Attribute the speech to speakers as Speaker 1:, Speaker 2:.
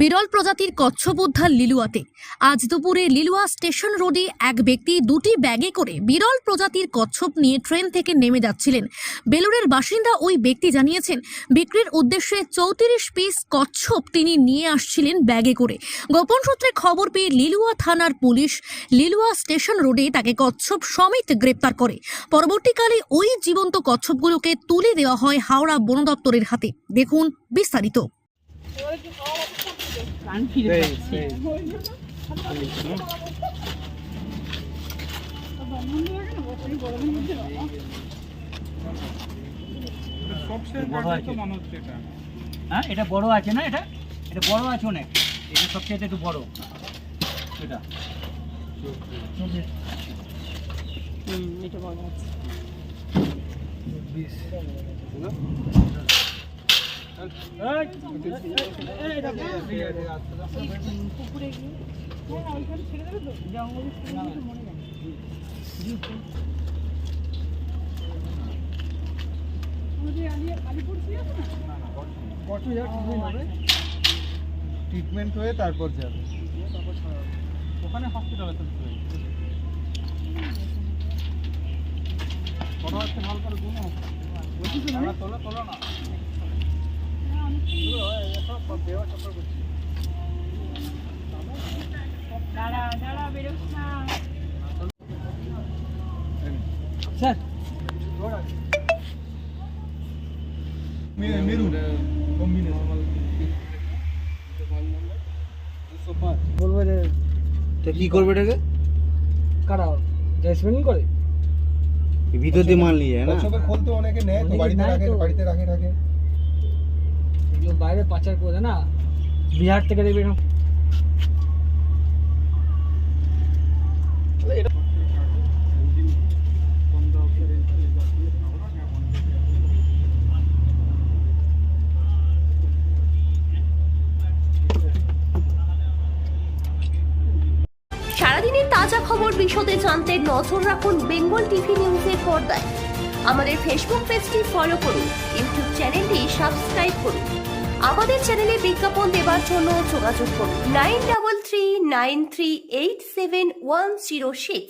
Speaker 1: বিরল প্রজাতির কচ্ছপ উদ্ধার লিলুয়াতে। আজ দুপুরে লিলুয়া স্টেশন রোডে এক ব্যক্তি দুটি ব্যাগে করে বিরল প্রজাতির কচ্ছপ নিয়ে ট্রেন থেকে নেমে যাচ্ছিলেন। বেলুরের বাসিন্দা ওই ব্যক্তি জানিয়েছেন, বিক্রির উদ্দেশ্যে চৌত্রিশ পিস কচ্ছপ তিনি নিয়ে আসছিলেন ব্যাগে করে। গোপন সূত্রে খবর পেয়ে লিলুয়া থানার পুলিশ লিলুয়া স্টেশন রোডে তাকে কচ্ছপ সমেত গ্রেপ্তার করে। পরবর্তীকালে ওই জীবন্ত কচ্ছপগুলোকে তুলে দেওয়া হয় হাওড়া বন দপ্তরের হাতে। দেখুন বিস্তারিত।
Speaker 2: ফিরে পাচ্ছে। হ্যাঁ এটা বড় আছে না এটা? এটা বড় আছে অনেক। এটা সবচেয়ে একটু বড়। এটা।
Speaker 3: হুম এটা বড় আছে।
Speaker 4: ট্রিটমেন্ট হয়ে তারপর যাবে। ওখানে হসপিটালে হচ্ছে ভালো করে গুণ তোলো তোলো না।
Speaker 2: স্যার
Speaker 5: বলব যে
Speaker 6: তো কি করবে এটাকে?
Speaker 5: কারা? জেসমেন্ট করে?
Speaker 6: ভিতর দিয়ে মাল নিয়ে যায় না?
Speaker 4: কচ্ছপের খোল অনেকে নেয় তো বাড়িতে রাখে বাড়িতে রাখে রাখে।
Speaker 5: পাচার করে না? বিহার থেকে দেখবে এরকম।
Speaker 7: সারাদিনের তাজা খবর বিশদে জানতে নজর রাখুন বেঙ্গল টিভি নিউজের পর্দায়। আমাদের ফেসবুক পেজটি ফলো করুন, ইউটিউব চ্যানেলটি সাবস্ক্রাইব করুন। আমাদের চ্যানেলে বিজ্ঞাপন দেওয়ার জন্য যোগাযোগ করুন। Nine double three nine three eight seven one zero six.